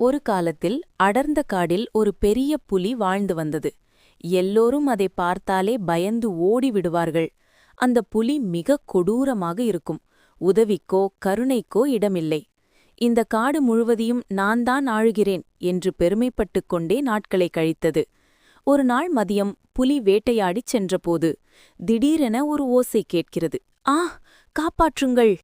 ஒரு காலத்தில் அடர்ந்த காடில் ஒரு பெரிய புலி வாழ்ந்து வந்தது. எல்லோரும் அதை பார்த்தாலே பயந்து ஓடி விடுவார்கள். அந்த புலி மிக கொடூரமாக இருக்கும். உதவிக்கோ கருணைக்கோ இடமில்லை. இந்த காடு முழுவதையும் நான் தான் ஆழுகிறேன் என்று பெருமைப்பட்டுக் கொண்டே நாட்களை கழித்தது. ஒரு நாள் மதியம் புலி வேட்டையாடிச் சென்றபோது திடீரென ஒரு ஓசை கேட்கிறது. ஆ காப்பாற்றுங்கள்!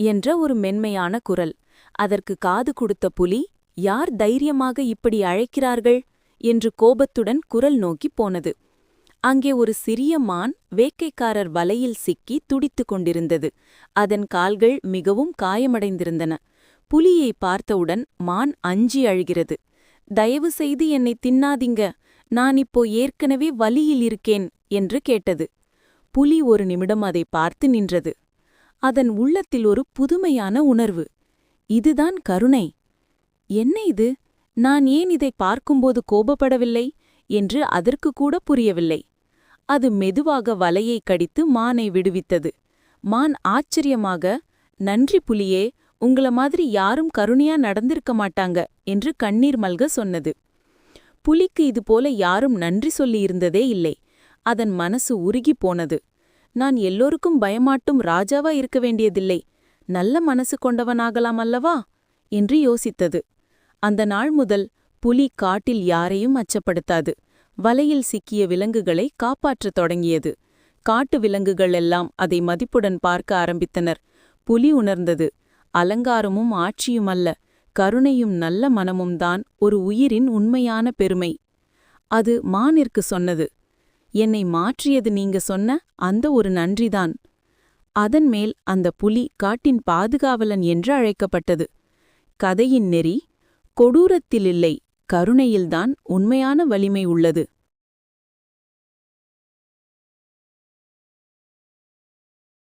என்ற ஒரு மென்மையான குரல். அதற்கு காது கொடுத்த புலி யார் தைரியமாக இப்படி அழைக்கிறார்கள்? என்று கோபத்துடன் குரல் நோக்கிப் போனது. அங்கே ஒரு சிறிய மான் வேக்கைக்காரர் வலையில் சிக்கி துடித்துக் கொண்டிருந்தது. அதன் கால்கள் மிகவும் காயமடைந்திருந்தன. புலியை பார்த்தவுடன் மான் அஞ்சி அழுகிறது. தயவு செய்து என்னை தின்னாதீங்க. நான் இப்போ ஏற்கனவே வலியில் இருக்கேன் என்று கேட்டது. புலி ஒரு நிமிடம் அதை பார்த்து நின்றது. அதன் உள்ளத்தில் ஒரு புதுமையான உணர்வு. இதுதான் கருணை. என்ன இது? நான் ஏன் இதை பார்க்கும்போது கோபப்படவில்லை? என்று அதற்கு கூட புரியவில்லை. அது மெதுவாக வலையை கடித்து மானை விடுவித்தது. மான் ஆச்சரியமாக நன்றி புலியே உங்கள மாதிரி யாரும் கருணையா நடந்திருக்க மாட்டாங்க என்று கண்ணீர் மல்க சொன்னது. புலிக்கு இதுபோல யாரும் நன்றி சொல்லியிருந்ததே இல்லை. அதன் மனசு உருகிப் போனது. நான் எல்லோருக்கும் பயமாட்டும் ராஜாவா இருக்க வேண்டியதில்லை. நல்ல மனசு கொண்டவனாகலாம் அல்லவா? என்று யோசித்தது. அந்த நாள் முதல் புலி காட்டில் யாரையும் அச்சப்படுத்தாது. வலையில் சிக்கிய விலங்குகளை காப்பாற்றத் தொடங்கியது. காட்டு விலங்குகள் எல்லாம் அதை மதிப்புடன் பார்க்க ஆரம்பித்தனர். புலி உணர்ந்தது அலங்காரமும் ஆட்சியுமல்ல கருணையும் நல்ல மனமும் தான் ஒரு உயிரின் உண்மையான பெருமை. அது மானிற்கு சொன்னது. என்னை மாற்றியது நீங்க சொன்ன அந்த ஒரு நன்றிதான். அதன்மேல் அந்த புலி காட்டின் பாதுகாவலன் என்று அழைக்கப்பட்டது. கதையின் நெறி கொடூரத்திலில்லை கருணையில்தான் உண்மையான வலிமை உள்ளது.